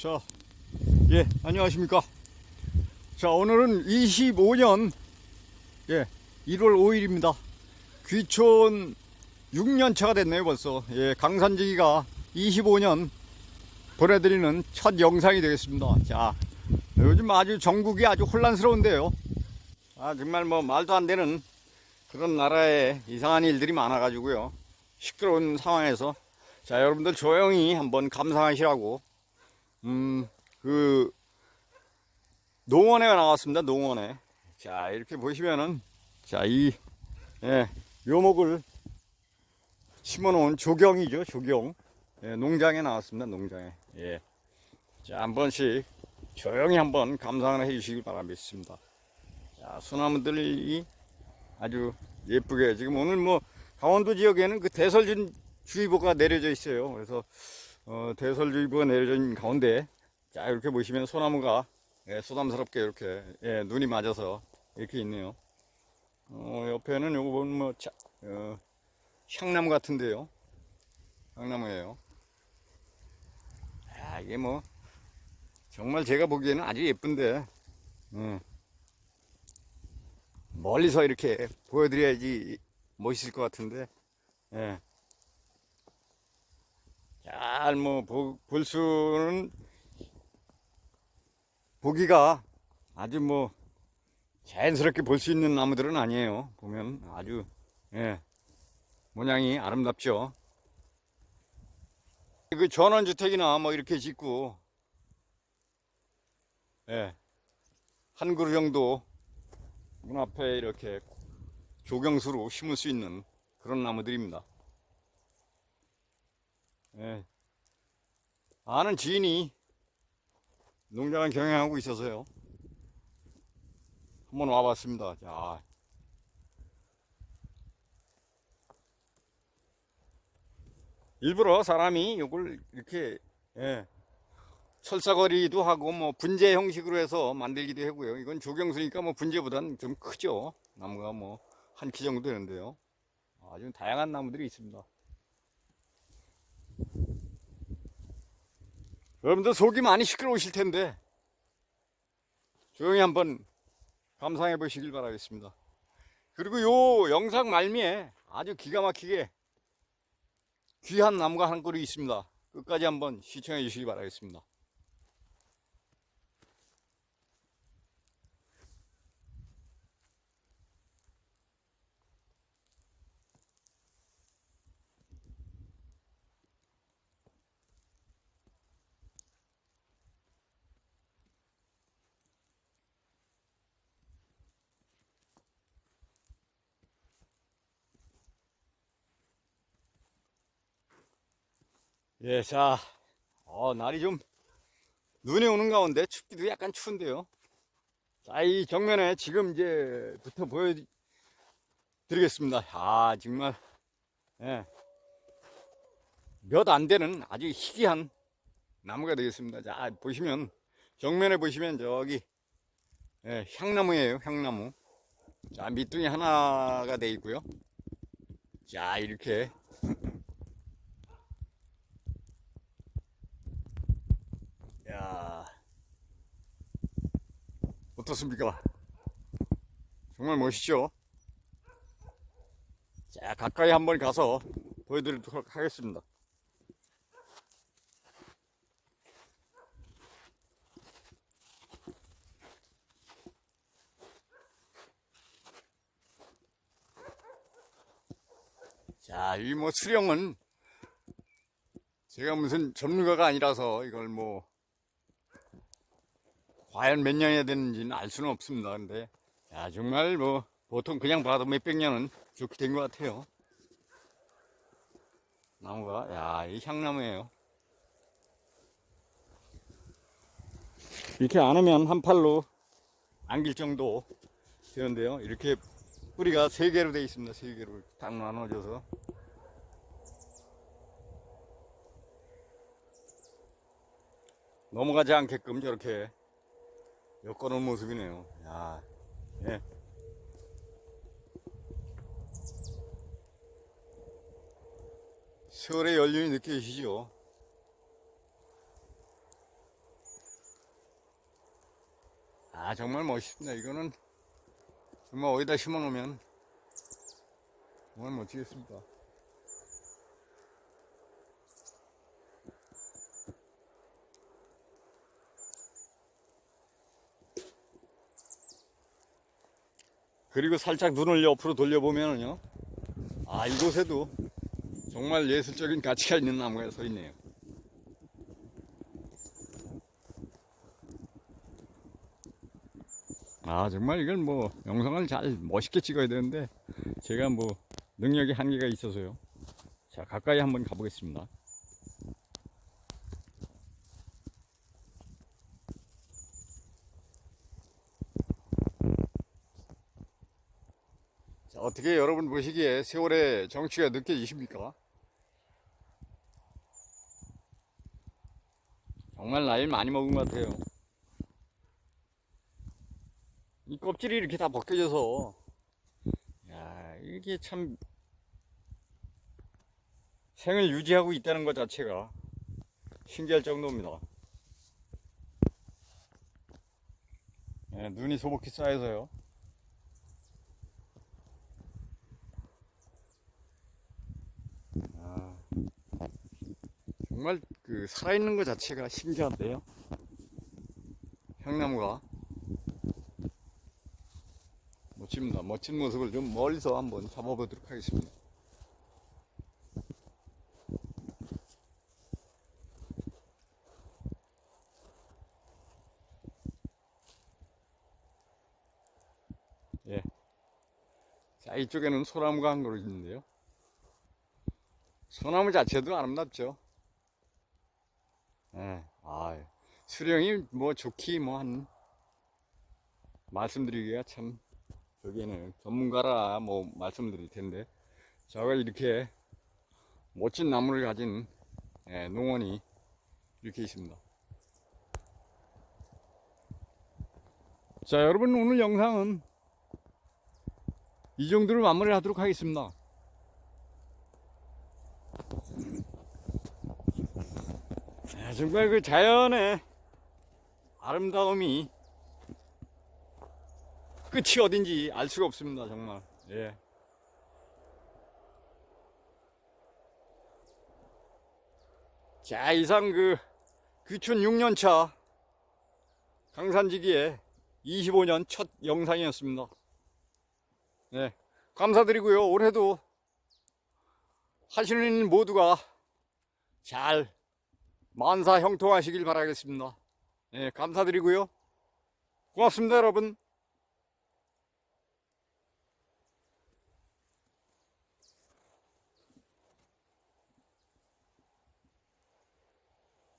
자, 예, 안녕하십니까. 자, 오늘은 25년, 예, 1월 5일입니다. 귀촌 6년 차가 됐네요, 벌써. 예, 강산지기가 25년 보내드리는 첫 영상이 되겠습니다. 자, 요즘 아주 전국이 아주 혼란스러운데요. 아, 정말 뭐 말도 안 되는 그런 나라에 이상한 일들이 많아가지고요. 시끄러운 상황에서 자, 여러분들 조용히 한번 감상하시라고 음, 그, 농원에 나왔습니다, 농원에. 자, 이렇게 보시면은, 자, 이, 예, 묘목을 심어 놓은 조경이죠, 조경. 예, 농장에 나왔습니다, 농장에. 예. 자, 한 번씩 조용히 한번 감상을 해 주시길 바라겠습니다. 자, 소나무들이 아주 예쁘게, 지금 오늘 뭐, 강원도 지역에는 그 대설준 주의보가 내려져 있어요. 그래서 어, 대설주의보가 있는 가운데 자 이렇게 보시면 소나무가 예, 소담스럽게 이렇게 예, 눈이 맞아서 이렇게 있네요. 어, 옆에는 요거 보면 뭐 차, 어, 향나무 같은데요. 향나무예요. 아, 이게 뭐 정말 제가 보기에는 아주 예쁜데 음, 멀리서 이렇게 보여드려야지 멋있을 것 같은데 예. 잘 뭐 볼 수는 보기가 아주 뭐 자연스럽게 볼 수 있는 나무들은 아니에요. 보면 아주 예 모양이 아름답죠. 그 전원주택이나 뭐 이렇게 짓고 예 한 그루 정도 문 앞에 이렇게 조경수로 심을 수 있는 그런 나무들입니다. 예. 아는 지인이 농장을 경영하고 있어서요. 한번 와봤습니다. 자. 일부러 사람이 이걸 이렇게, 예. 철사거리도 하고 뭐 분재 형식으로 해서 만들기도 하고요. 이건 조경수니까 뭐 분재보다는 좀 크죠. 나무가 뭐 한 키 정도 되는데요. 아주 다양한 나무들이 있습니다. 여러분들 속이 많이 시끄러우실 텐데 조용히 한번 감상해 보시길 바라겠습니다. 그리고 요 영상 말미에 아주 기가 막히게 귀한 나무가 한 그루 있습니다. 끝까지 한번 시청해 주시기 바라겠습니다. 예, 자, 어, 날이 좀 눈이 오는 가운데 춥기도 약간 추운데요. 자, 이 정면에 지금 이제부터 보여드리겠습니다. 아, 정말, 예, 몇 안 되는 아주 희귀한 나무가 되겠습니다. 자, 보시면, 정면에 보시면 저기, 예, 향나무예요, 향나무. 자, 밑둥이 하나가 돼 있고요. 자, 이렇게 야 어떻습니까? 정말 멋있죠? 자, 가까이 한번 가서 보여드리도록 하겠습니다. 자, 이 뭐 수령은 제가 무슨 전문가가 아니라서 이걸 뭐 과연 몇 년이나 됐는지는 알 수는 없습니다. 근데, 야, 정말 뭐, 보통 그냥 봐도 몇백 년은 좋게 된 것 같아요. 나무가, 야, 이 향나무예요. 이렇게 안으면 한 팔로 안길 정도 되는데요. 이렇게 뿌리가 세 개로 되어 있습니다. 세 개로 딱 나눠져서. 넘어가지 않게끔 저렇게 엮어놓은 모습이네요. 야, 예. 세월의 연륜이 느껴지시죠? 아, 정말 멋있습니다. 이거는 정말 어디다 심어놓으면 정말 멋지겠습니다. 그리고 살짝 눈을 옆으로 돌려보면은요. 아, 이곳에도 정말 예술적인 가치가 있는 나무가 서 있네요. 아, 정말 이건 뭐 영상을 잘 멋있게 찍어야 되는데 제가 뭐 능력이 한계가 있어서요. 자, 가까이 한번 가보겠습니다. 어떻게 여러분 보시기에 세월의 정취가 느껴지십니까? 정말 나이 많이 먹은 것 같아요. 이 껍질이 이렇게 다 벗겨져서, 야, 이게 참, 생을 유지하고 있다는 것 자체가 신기할 정도입니다. 예, 눈이 소복히 쌓여서요. 정말 그 살아있는 것 자체가 신기한데요. 향나무가 멋집니다. 멋진 모습을 좀 멀리서 한번 잡아보도록 하겠습니다. 예. 자, 이쪽에는 소나무가 한 그루 있는데요. 소나무 자체도 아름답죠. 예, 아, 수령이 뭐 좋기 뭐 한, 말씀드리기가 참, 저기는 전문가라 뭐 말씀드릴 텐데, 저가 이렇게 멋진 나무를 가진 예, 농원이 이렇게 있습니다. 자, 여러분 오늘 영상은 이 정도로 마무리 하도록 하겠습니다. 야, 정말 그 자연의 아름다움이 끝이 어딘지 알 수가 없습니다, 정말. 예. 자, 이상 그 귀촌 6년차 강산지기의 25년 첫 영상이었습니다. 네. 감사드리고요. 올해도 하시는 일 모두가 잘 만사 형통하시길 바라겠습니다. 네, 감사드리고요. 고맙습니다, 여러분.